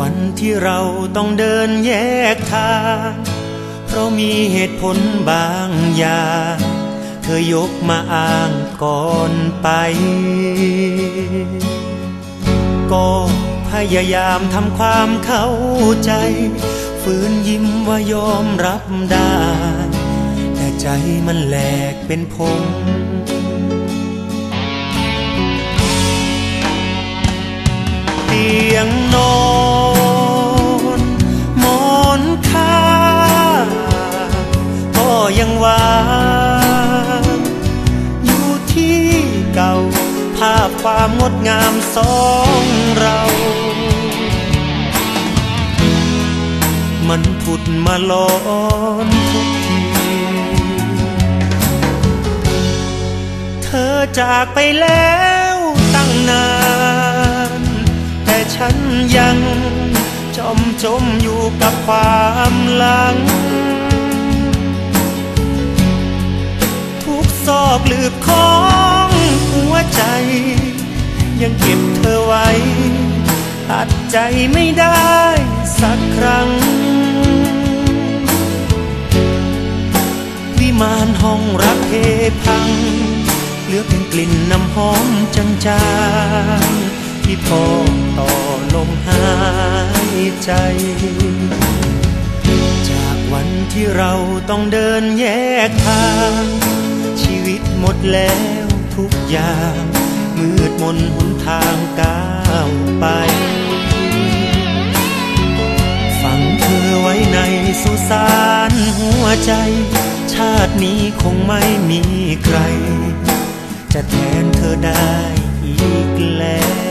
วันที่เราต้องเดินแยกทาง เพราะมีเหตุผลบางอย่าง เธอยกมาอ้างก่อนไป ก็พยายามทำความเข้าใจ ฝืนยิ้มว่ายอมรับได้ แต่ใจมันแหลกเป็นพงเตียงนอน ยังวางอยู่ที่เก่า ภาพความงดงามสองเรา มันผุดมาลอนทุกที เธอจากไปแล้วตั้งนาน แต่ฉันยังจมจมอยู่กับความหลัง อกหลืบของหัวใจ ยังเก็บเธอไว้ ตัดใจไม่ได้สักครั้ง วิมานห้องรักเพพัง เหลือเป็นกลิ่นน้ำหอมจางๆที่พอต่อลมหายใจจากวันที่เราต้องเดินแยกทาง หมดแล้วทุกอย่าง มืดมนหนทางก้าวไป ฝังเธอไว้ในสุสานหัวใจ ชาตินี้คงไม่มีใคร จะแทนเธอได้อีกแล้ว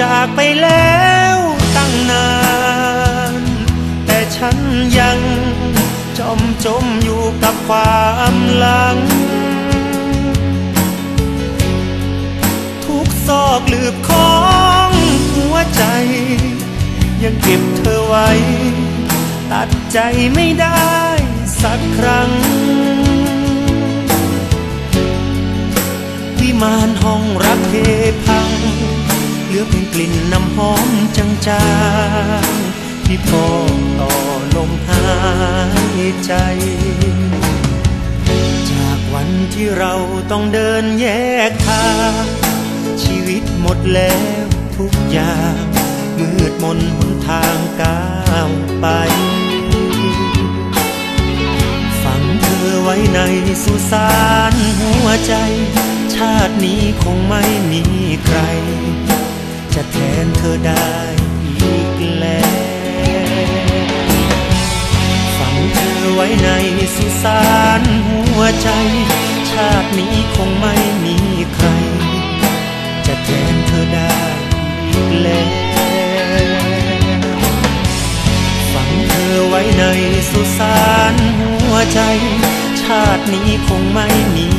จากไปแล้วตั้งนาน แต่ฉันยังจมจมอยู่กับความหลัง ทุกซอกลืบของหัวใจ ยังเก็บเธอไว้ ตัดใจไม่ได้สักครั้ง วิมานห้องรักเพพัง ลือเป็นกลิ่นน้ำหอมจางๆที่พอต่อลมหายใจ จากวันที่เราต้องเดินแยกทางชีวิตหมดแล้วทุกอย่าง มืดมนหนทางก้าวไปฝังเธอไว้ในสุสานหัวใจ ชาตินี้คงไม่มีใคร จะแทนเธอได้อีกแล้วฝังเธอไว้ในสุสานหัวใจ ชาตินี้คงไม่มีใคร จะแทนเธอได้อีกแล้วฝังเธอไว้ในสุสานหัวใจ ชาตินี้คงไม่มี